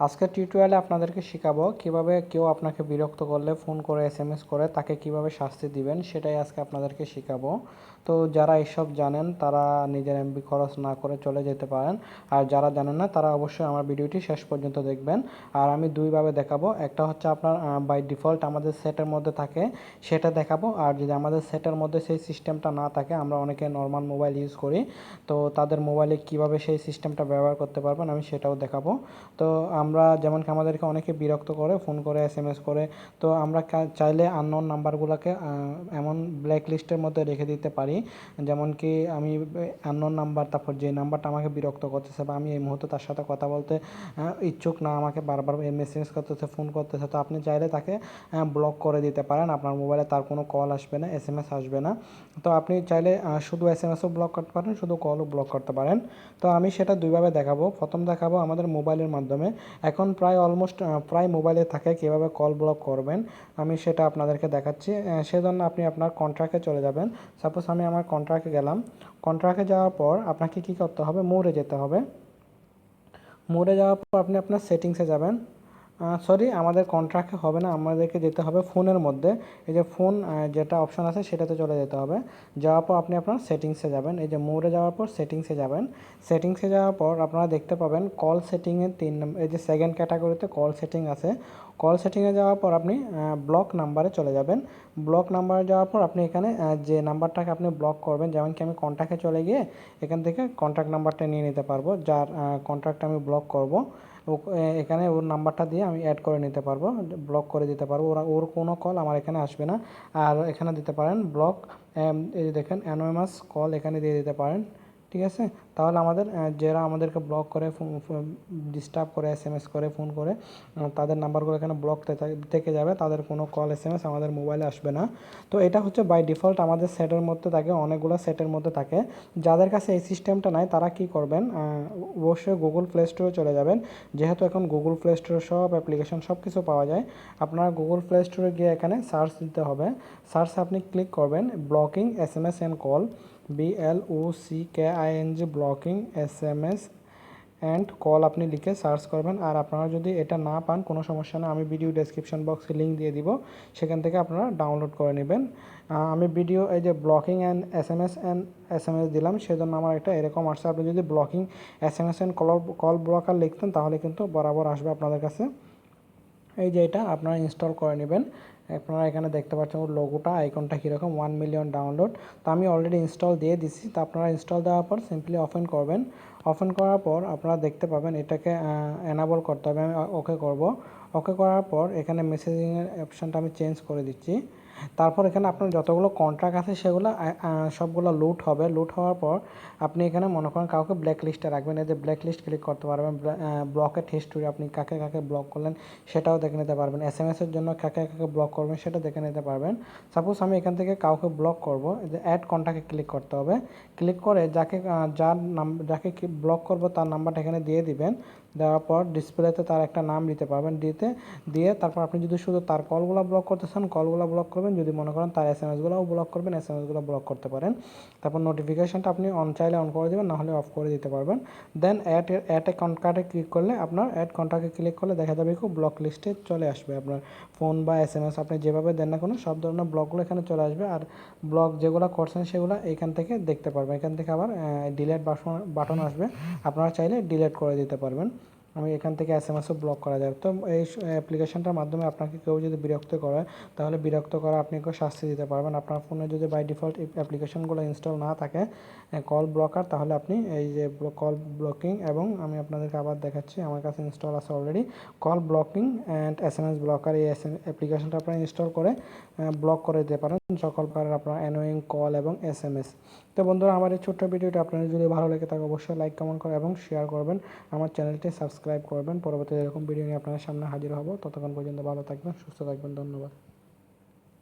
আজকের টিউটোরিয়ালে আপনাদেরকে শেখাবো কীভাবে কেউ আপনাকে বিরক্ত করলে ফোন করে এসএমএস করে তাকে কীভাবে শাস্তি দিবেন সেটাই আজকে আপনাদেরকে শেখাবো। তো যারা এসব জানেন তারা নিজের এমবি খরচ না করে চলে যেতে পারেন। আর যারা জানেন না তারা অবশ্যই আমার ভিডিওটি শেষ পর্যন্ত দেখবেন। আর আমি দুইভাবে দেখাবো। একটা হচ্ছে আপনার বাই ডিফল্ট আমাদের সেটের মধ্যে থাকে, সেটা দেখাবো। আর যদি আমাদের সেটের মধ্যে সেই সিস্টেমটা না থাকে, আমরা অনেকে নর্মাল মোবাইল ইউজ করি। তো তাদের মোবাইলে কীভাবে সেই সিস্টেমটা ব্যবহার করতে পারবেন আমি সেটাও দেখাবো। তো আমরা যেমন কি আমাদেরকে অনেকে বিরক্ত করে ফোন করে এস এম এস করে, তো আমরা চাইলে আননোন নাম্বারগুলোকে এমন ব্ল্যাক লিস্টের মধ্যে রেখে দিতে পারি। যেমন কি আমি আননোন নাম্বার তারপর যে নাম্বারটা আমাকে বিরক্ত করতেছে বা আমি এই মুহূর্তে তার সাথে কথা বলতে ইচ্ছুক না, আমাকে বারবার মেসেজ করতেছে ফোন করতেছে, তো আপনি চাইলে তাকে ব্লক করে দিতে পারেন। আপনার মোবাইলে তার কোনো কল আসবে না এস এম এস আসবে না। তো আপনি চাইলে শুধু এস এম এসও ব্লক করতে পারেন, শুধু কলও ব্লক করতে পারেন। তো আমি সেটা দুইভাবে দেখাবো। প্রথম দেখাবো আমাদের মোবাইলের মাধ্যমে। এখন প্রায় অলমোস্ট প্রায় মোবাইলে থাকে কীভাবে কল ব্লক করবেন। আমি সেটা আপনাদেরকে দেখাচ্ছি। সেজন্য আপনি আপনার কন্ট্রাক্টে চলে যাবেন। সাপোজ আমি আমার কন্ট্রাক্টে গেলাম। কন্ট্রাক্টে যাওয়ার পর আপনাকে কী করতে হবে? মোড়ে যেতে হবে। মোড়ে যাওয়ার পর আপনি আপনার সেটিংসে যাবেন। সরি আমাদের কন্ট্রাক্টে হবে না, আমাদেরকে যেতে হবে ফোনের মধ্যে। এই যে ফোন যেটা অপশান আছে সেটাতে চলে যেতে হবে। যাওয়ার পর আপনি আপনার সেটিংসে যাবেন। এই যে মোড়ে যাওয়ার পর সেটিংসে যাবেন। সেটিংসে যাওয়ার পর আপনারা দেখতে পাবেন কল সেটিংয়ের তিন নম্বর এই যে সেকেন্ড ক্যাটাগরিতে কল সেটিং আছে। কল সেটিংয়ে যাওয়ার পর আপনি ব্লক নাম্বারে চলে যাবেন। ব্লক নাম্বারে যাওয়ার পর আপনি এখানে যে নাম্বারটাকে আপনি ব্লক করবেন, যেমন কি আমি কন্ট্যাক্টে চলে গিয়ে এখান থেকে কন্ট্যাক্ট নাম্বারটা নিয়ে নিতে পারব, যার কন্ট্যাক্ট আমি ব্লক করব। এখানে ওর নাম্বারটা দিয়ে আমি অ্যাড করে নিতে পারব ব্লক করে দিতে পারব। ওরা, ওর কোনো কল আমার এখানে আসবে না। আর এখানে দিতে পারেন ব্লক এই দেখেন অ্যানোমাস কল এখানে দিয়ে দিতে পারেন। ঠিক আছে? তাহলে আমাদের যারা আমাদেরকে ব্লক করে ডিস্টার্ব করে এস এম এস করে ফোন করে তাদের নাম্বারগুলো এখানে ব্লক থেকে যাবে, তাদের কোনো কল এস এম এস আমাদের মোবাইলে আসবে না। তো এটা হচ্ছে বাই ডিফল্ট আমাদের সেটের মধ্যে থাকে, অনেকগুলো সেটের মধ্যে থাকে। যাদের কাছে এই সিস্টেমটা নাই, তারা কি করবেন? অবশ্যই গুগল প্লে স্টোরে চলে যাবেন। যেহেতু এখন গুগল প্লে স্টোরে সব অ্যাপ্লিকেশন সব কিছু পাওয়া যায়, আপনারা গুগল প্লে স্টোরে গিয়ে এখানে সার্চ দিতে হবে। সার্চ আপনি ক্লিক করবেন blocking S M S and call B L O C K I N G blocking S M S and call আপনি লিখে সার্চ করবেন। আর আপনারা যদি এটা না পান, কোনো সমস্যা না, আমি ভিডিও ডেসক্রিপশন বক্সে লিঙ্ক দিয়ে দিব। সেখান থেকে আপনারা ডাউনলোড করে নেবেন। আমি ভিডিও এই যে blocking and S M S and S M S দিলাম, সেজন্য আমার এটা এরকম আসছে। আপনি যদি blocking S M S and call call blocker লিখতেন, তাহলে কিন্তু বরাবর আসবে আপনাদের কাছে। এই যে এটা, আপনারা ইনস্টল করে নেবেন। আপনারা এখানে দেখতে পাচ্ছেন ওর লোগোটা আইকনটা কীরকম ওয়ান মিলিয়ন ডাউনলোড তো আমি অলরেডি ইনস্টল দিয়ে দিছি, তো আপনারা ইনস্টল দেওয়ার পর সিম্পলি অফেন করবেন। অফেন করার পর আপনারা দেখতে পাবেন এটাকে অ্যানাবল করতে হবে, আমি ওকে করব। ওকে করার পর এখানে মেসেজিংয়ের অপশানটা আমি চেঞ্জ করে দিচ্ছি। তারপর এখানে আপনার যতগুলো কন্ট্রাক্ট আছে সেগুলো সবগুলো লুট হবে। লুট হওয়ার পর আপনি এখানে মনে করেন কাউকে ব্ল্যাক লিস্টে রাখবেন। এই যে ব্ল্যাক লিস্ট ক্লিক করতে পারবেন ব্লকের হিস্টোরি আপনি কাকে কাকে ব্লক করলেন সেটাও দেখে নিতে পারবেন। এস এম এসের জন্য কাকে কাকে ব্লক করবেন সেটা দেখে নিতে পারবেন। সাপোজ আমি এখান থেকে কাউকে ব্লক করব যে অ্যাড কন্ট্যাক্টে ক্লিক করতে হবে। ক্লিক করে যাকে যার নাম, যাকে ব্লক করব তার নাম্বারটা এখানে দিয়ে দিবেন। দেওয়ার পর ডিসপ্লেতে তার একটা নাম দিতে পারবেন। দিতে, দিয়ে তারপর আপনি যদি শুধু তার কলগুলো ব্লক করতে চান কলগুলো ব্লক করবেন। যদি মনে করেন তার এস এম এসগুলোও ব্লক করবেন এস এম এসগুলো ব্লক করতে পারেন। তারপর নোটিফিকেশনটা আপনি অন চাইলে অন করে দেবেন, নাহলে অফ করে দিতে পারবেন। দেন অ্যাড অ্যাড এ কন্ট্যাক্টে ক্লিক করলে আপনার অ্যাড কন্ট্যাক্টে ক্লিক করলে দেখা যাবে খুব ব্লক লিস্টে চলে আসবে। আপনার ফোন বা এস এম এস আপনি যেভাবে দেন না কোনো, সব ধরনের ব্লকগুলো এখানে চলে আসবে। আর ব্লক যেগুলো করছেন সেগুলো এখান থেকে দেখতে পারবেন। এখান থেকে আবার ডিলেট বাটন আসবে। আপনারা চাইলে ডিলেট করে দিতে পারবেন। আমি এখান থেকে এস এম এসও ব্লক করা যাবে তো এই অ্যাপ্লিকেশনটার মাধ্যমে আপনাকে কেউ যদি বিরক্ত করে, তাহলে বিরক্ত করা আপনি কেউ শাস্তি দিতে পারবেন। আপনার ফোনে যদি বাই ডিফল্ট অ্যাপ্লিকেশনগুলো ইনস্টল না থাকে কল ব্লকার তাহলে আপনি এই যে কল ব্লকিং এবং আমি আপনাদেরকে আবার দেখাচ্ছি, আমার কাছে ইনস্টল আছে already call blocking and S M S blocker এই অ্যাপ্লিকেশনটা আপনারা ইনস্টল করে ব্লক করে দিতে পারেন। সকল প্রকারের আপনার অ্যানোয়িং কল এবং এস এম এস তো বন্ধুরা, আমার এই ছোট্ট ভিডিওটা আপনাদের যদি ভালো লাগে তাকে অবশ্যই লাইক কমেন্ট করে এবং শেয়ার করবেন। আমার চ্যানেলটি সাবস্ক্রাইব করবেন। পরবর্তী এরকম ভিডিও নিয়ে আপনাদের সামনে হাজির হব। ততক্ষণ পর্যন্ত ভালো থাকবেন, সুস্থ থাকবেন। ধন্যবাদ।